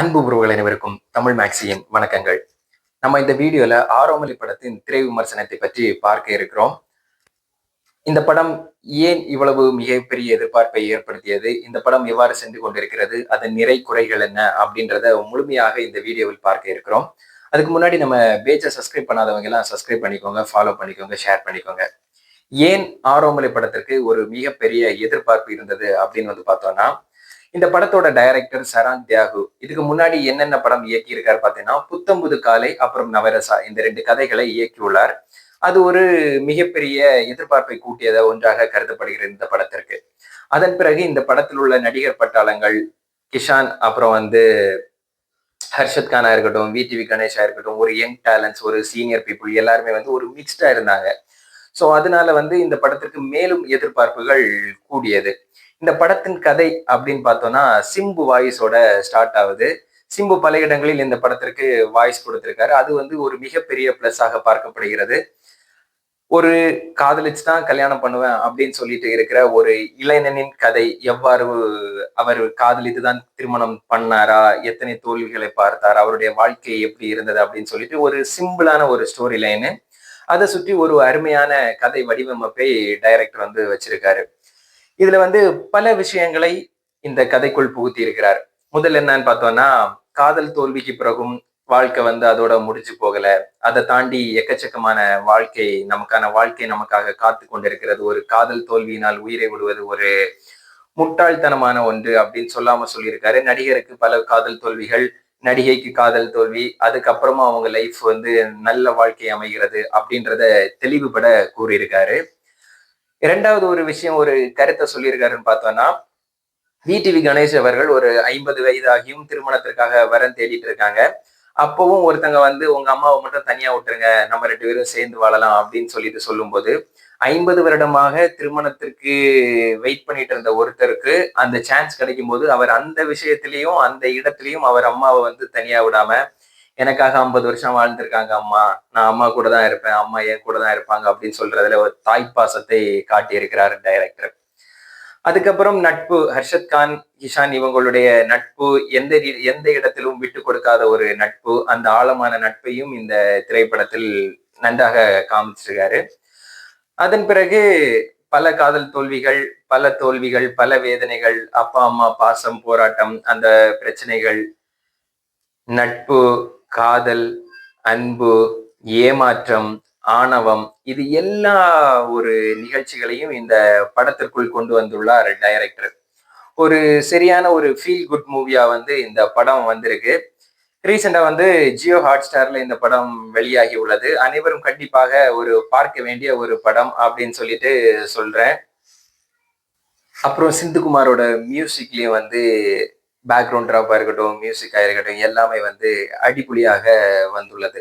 அன்பு உறவுகள் அனைவருக்கும் தமிழ் மேக்சியின் வணக்கங்கள். நம்ம இந்த வீடியோல ஆரோமலி படத்தின் திரை விமர்சனத்தை பற்றி பார்க்க இருக்கிறோம். இந்த படம் ஏன் இவ்வளவு மிகப்பெரிய எதிர்பார்ப்பை ஏற்படுத்தியது? இந்த படம் எவ்வாறு சென்று கொண்டிருக்கிறது? அதன் நிறை குறைகள் என்ன? அப்படின்றத முழுமையாக இந்த வீடியோவில் பார்க்க இருக்கிறோம். அதுக்கு முன்னாடி நம்ம பேஜை சப்ஸ்கிரைப் பண்ணாதவங்க எல்லாம் சப்ஸ்கிரைப் பண்ணிக்கோங்க ஃபாலோ பண்ணிக்கோங்க ஷேர் பண்ணிக்கோங்க. ஏன் ஆரோமலை படத்திற்கு ஒரு மிகப்பெரிய எதிர்பார்ப்பு இருந்தது அப்படின்னு வந்து பார்த்தோம்னா இந்த படத்தோட டைரக்டர் சரான் தியாகு. இதுக்கு முன்னாடி என்னென்ன படம் இயக்கியிருக்காரு பார்த்தீங்கன்னா புத்தம்புது காலை அப்புறம் நவரசா இந்த ரெண்டு கதைகளை இயக்கியுள்ளார். அது ஒரு மிகப்பெரிய எதிர்பார்ப்பை கூட்டியத ஒன்றாக கருதப்படுகிறது இந்த படத்திற்கு. அதன் பிறகு இந்த படத்தில் உள்ள நடிகர் பட்டாளங்கள் கிஷான் அப்புறம் வந்து ஹர்ஷத் கானா இருக்கட்டும் விடிவி கணேஷா இருக்கட்டும் ஒரு யங் டேலண்ட்ஸ் ஒரு சீனியர் பீப்புள் எல்லாருமே வந்து ஒரு மிக்ஸ்டா இருந்தாங்க. ஸோ அதனால வந்து இந்த படத்திற்கு மேலும் எதிர்பார்ப்புகள் கூடியது. இந்த படத்தின் கதை அப்படின்னு பார்த்தோம்னா சிம்பு வாய்ஸோட ஸ்டார்ட் ஆகுது. சிம்பு பல இடங்களில் இந்த படத்திற்கு வாய்ஸ் கொடுத்திருக்காரு. அது வந்து ஒரு மிகப்பெரிய பிளஸ்ஸாக பார்க்கப்படுகிறது. ஒரு காதலிச்சு தான் கல்யாணம் பண்ணுவேன் அப்படின்னு சொல்லிட்டு இருக்கிற ஒரு இளைஞனின் கதை எவ்வாறு அவர் காதலித்து தான் திருமணம் பண்ணாரா? எத்தனை தோல்விகளை பார்த்தார்? அவருடைய வாழ்க்கை எப்படி இருந்தது அப்படின்னு சொல்லிட்டு ஒரு சிம்பிளான ஒரு ஸ்டோரி லைனு அதை சுற்றி ஒரு அருமையான கதை வடிவமைப்பை டைரக்டர் வந்து வச்சிருக்காரு. இதுல வந்து பல விஷயங்களை இந்த கதைக்குள் புகுத்தி இருக்கிறார் முதல் என்னன்னு பார்த்தோம்னா காதல் தோல்விக்கு பிறகும் வாழ்க்கை வந்து அதோட முடிஞ்சு போகல. அதை தாண்டி எக்கச்சக்கமான வாழ்க்கை நமக்கான வாழ்க்கை நமக்காக காத்து கொண்டிருக்கிறது. ஒரு காதல் தோல்வியினால் உயிரை விடுவது ஒரு முட்டாள்தனமான ஒன்று அப்படின்னு சொல்லாம சொல்லியிருக்காரு. நடிகருக்கு பல காதல் தோல்விகள் நடிகைக்கு காதல் தோல்வி அதுக்கப்புறமா அவங்க லைஃப் வந்து நல்ல வாழ்க்கை அமைகிறது அப்படின்றத தெளிவுபட கூறியிருக்காரு. இரண்டாவது ஒரு விஷயம் ஒரு கருத்தை சொல்லியிருக்காருன்னு பார்த்தோம்னா விடிவி கணேஷ் அவர்கள் ஒரு ஐம்பது வயதாகியும் திருமணத்திற்காக வரன் தேடிட்டு இருக்காங்க. அப்பவும் ஒருத்தங்க வந்து உங்க அம்மாவை மட்டும் தனியா விட்டுருங்க நம்ம ரெண்டு பேரும் சேர்ந்து வாழலாம் அப்படின்னு சொல்லிட்டு சொல்லும்போது ஐம்பது வருடமாக திருமணத்திற்கு வெயிட் பண்ணிட்டு இருந்த ஒருத்தருக்கு அந்த சான்ஸ் கிடைக்கும் போது அவர் அந்த விஷயத்திலையும் அந்த இடத்துலையும் அவர் அம்மாவை வந்து தனியா விடாம எனக்காக ஐம்பது வருஷம் வாழ்ந்திருக்காங்க அம்மா. நான் அம்மா கூட தான் இருப்பேன். அம்மா என் கூட தான் இருப்பாங்க அப்படின்னு சொல்றதுல ஒரு தாய்ப்பாசத்தை காட்டியிருக்கிறார் டைரக்டர் அதுக்கப்புறம் நட்பு ஹர்ஷத் கான் கிஷான் இவங்களுடைய நட்பு எந்த எந்த இடத்திலும் விட்டு கொடுக்காத ஒரு நட்பு அந்த ஆழமான நட்பையும் இந்த திரைப்படத்தில் நன்றாக காமிச்சிருக்காரு. அதன் பிறகு பல காதல் தோல்விகள் பல தோல்விகள் பல வேதனைகள் அப்பா அம்மா பாசம் போராட்டம் அந்த பிரச்சனைகள் நட்பு காதல் அன்பு ஏமாற்றம் ஆணவம் இது எல்லா ஒரு நிகழ்ச்சிகளையும் இந்த படத்திற்குள் கொண்டு வந்துள்ளார் டைரக்டர் ஒரு சரியான ஒரு ஃபீல் குட் மூவியா வந்து இந்த படம் வந்திருக்கு. ரீசெண்டா வந்து ஜியோ ஹாட் ஸ்டார்ல இந்த படம் வெளியாகி உள்ளது. அனைவரும் கண்டிப்பாக ஒரு பார்க்க வேண்டிய ஒரு படம் அப்படின்னு சொல்லிட்டு சொல்றேன். அப்புறம் சிந்துகுமாரோட மியூசிக்லயும் வந்து பேக்ரவுண்ட் ட்ராப்பாக இருக்கட்டும் மியூசிக்காக இருக்கட்டும் எல்லாமே வந்து அடிப்பொலியாக வந்துள்ளது.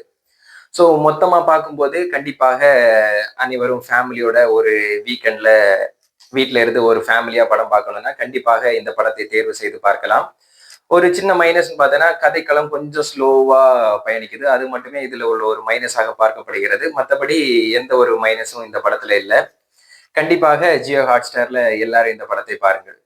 ஸோ மொத்தமாக பார்க்கும்போது கண்டிப்பாக அனைவரும் ஃபேமிலியோட ஒரு வீக்கெண்டில் வீட்டில் இருந்து ஒரு ஃபேமிலியாக படம் பார்க்கணும்னா கண்டிப்பாக இந்த படத்தை தேர்வு செய்து பார்க்கலாம். ஒரு சின்ன மைனஸ்னு பார்த்தோன்னா கதைக்களம் கொஞ்சம் ஸ்லோவாக பயணிக்குது. அது மட்டுமே இதில் உள்ள ஒரு மைனஸாக பார்க்கப்படுகிறது. மற்றபடி எந்த ஒரு மைனஸும் இந்த படத்தில் இல்லை. கண்டிப்பாக ஜியோ ஹாட் ஸ்டாரில் எல்லாரும் இந்த படத்தை பாருங்கள்.